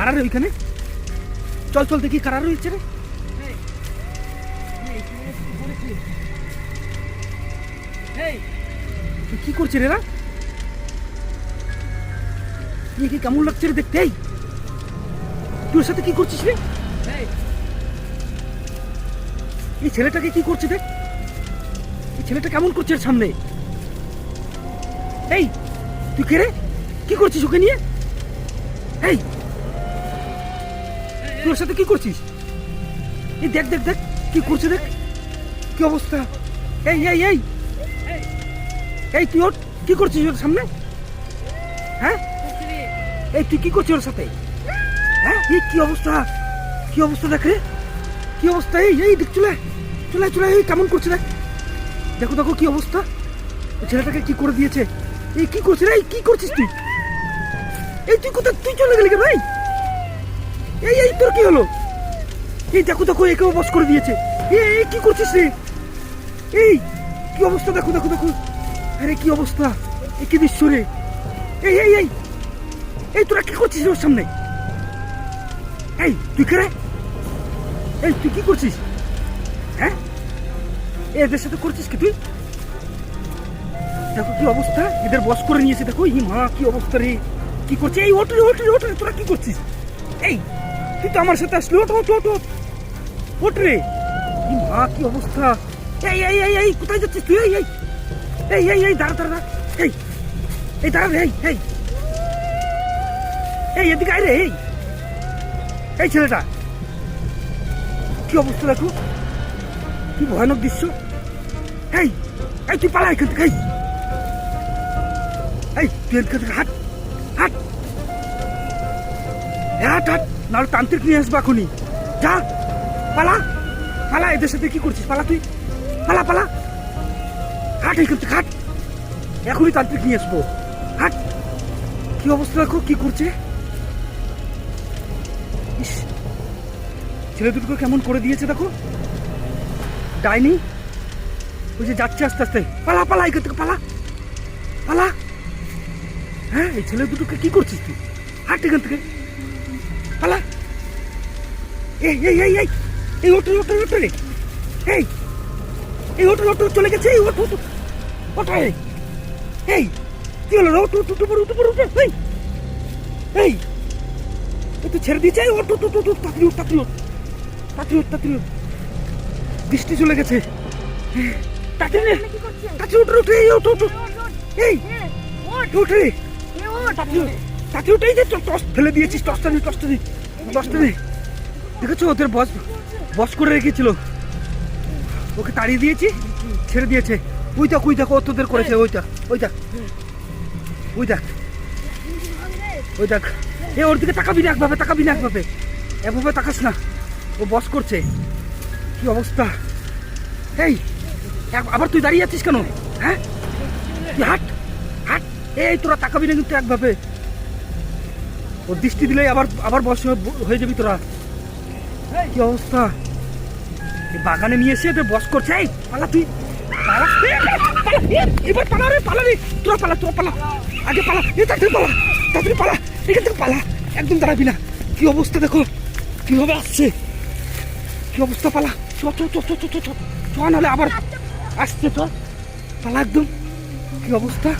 কারা রে ওইখানে? চল চল দেখি কারা রয়েছে রে। কি করছে রে না কি কেমন লাগছে রে দেখতে? ওর সাথে কি করছিস রে? এই ছেলেটাকে কি করছে দেখ? এই ছেলেটা কেমন করছে সামনে? এই তুই কে রে? কি করছিস ওকে নিয়ে? এই তুই ওর সাথে কি করছিস? এই দেখ দেখ দেখ, কি করছে দেখ। কি অবস্থা? এই এই এই। এই, তুই ওর কি করছিস ওর সামনে? হ্যাঁ? এই, তুই কি করছিস ওর সাথে? হ্যাঁ? এই, কি অবস্থা? কি অবস্থা দেখ রে? কি অবস্থা? এই এই, দেখ, চলে চলে চলে এই, কেমন করছে দেখ। দেখো দেখো কি অবস্থা। ছেলেটাকে কি করে দিয়েছে? এই, কি করছিস রে? এই, কি করছিস তুই? এই, তুই কোথা তুই চলে গেলি কেন? এই? এই এই, তোর কি হলো? এই দেখো দেখো, একেও বস করে দিয়েছে। এই কি করছিস রে? এই, কি অবস্থা? দেখো দেখো দেখো। আরে, কি অবস্থা? এই কি দৃশ্য রে? এই এই এই এই, তোরা কি করছিস ওর সামনে? এই, তুই কে এই, তুই কি করছিস? হ্যাঁ? এদের সাথে করছিস কি তুই? দেখো, কি অবস্থা? এদের বস করে নিয়েছে, দেখো। ই মা, কি অবস্থা রে? কি করছে? এই ওট রে ওট রে ওট রে, তোরা কি করছিস? এই তুই তো আমার সাথে আসলি। ওট ওট ওট ওট ওট রে মা, কি অবস্থা? এই এই এই এই, কোথায় যাচ্ছিস তুই? এই এই। এই এই এই, দাঁড়া দাঁড়া। এই এই, দাঁড়া এই এই। এই, এদিকে আয় রে, এই। এই ছেলেটা। কি অবস্থা দেখো? কি ভয়ানক দৃশ্য। এই এই, তুই পালা এখান থেকে, এই। তুই এখান থেকে হাট। নাহলে তান্ত্রিক নিয়ে আসব এখনই। যা, পালা। পালা, এদের সাথে কি করছিস? পালা তুই। পালা পালা। হাট এখান থেকে হাট এখনই তান্ত্রিক নিয়ে আসব। হাট কি অবস্থা দেখো, কি করছে? ইস। ছেলে দুটোকে কেমন করে দিয়েছে দেখো। ডাইনি। ওই যে যাচ্ছে আস্তে আস্তে। পালা পালা এখান থেকে পালা। পালা। হ্যাঁ এই ছেলে দুটোকে কি করছিস তুই? হাট এখান থেকে। পালা। এই এই এই এই এই ওটো ওটো ওটো রে। এই এই ওটো ওটো চলে গেছে এই ওটো ওটো ওটো এই এই কি হলো রে? ওটো ওটো ওটো পড়ো উঠে এই। এই তো ছেড়ে দিয়েছে এই ওটো ওটো ওটো তাড়াতাড়ি উঠ তাড়াতাড়ি উঠ। তাড়াতাড়ি উঠ তাড়াতাড়ি উঠ। বৃষ্টি চলে গেছে। তাড়াতাড়ি রে, তাড়াতাড়ি রে, উঠ এই ওটো ওটো এই উঠ রে। তাড়াতাড়ি উঠ, তাড়াতাড়ি উঠ এই যে টস ফেলে দিয়েছিস টসটা নে টসটা নে টসটা নে। দেখেছ ওদের বস বস করে রেখেছিল। ওকে তাড়িয়ে দিয়েছি, ছেড়ে দিয়েছে। ওই দেখ, ওই দেখো, ও তোদের করেছে ওইটা ওই দেখ। ওই দেখ ওই দেখ। এ, ওর দিকে তাকাবি না একভাবে, তাকাবি না একভাবে। একভাবে তাকাস না। ও বস করছে। কি অবস্থা? এই আবার তুই দাঁড়িয়ে আছিস কেন? হ্যাঁ? তুই হাট হাট। এই, তোরা তাকাবি না কিন্তু একভাবে। ও দৃষ্টি দিলে আবার আবার বর্ষ হয়ে যাবি তোরা। কি অবস্থা? বাগানে নিয়ে এসে তো বস করছে। এই, পালা তুই। পালা। এবার পালা রে পালা রে। তোরা পালা তোরা পালা। আগে পালা। এ, তাড়াতাড়ি পালা। তাড়াতাড়ি পালা। এখান থেকে পালা। একদম দাঁড়াবি না। কি অবস্থা দেখো। কীভাবে আসছে? কি অবস্থা, পালা? চ চ চ চ চ চ নাহলে আবার আসছে তো পালা একদম। কি অবস্থা?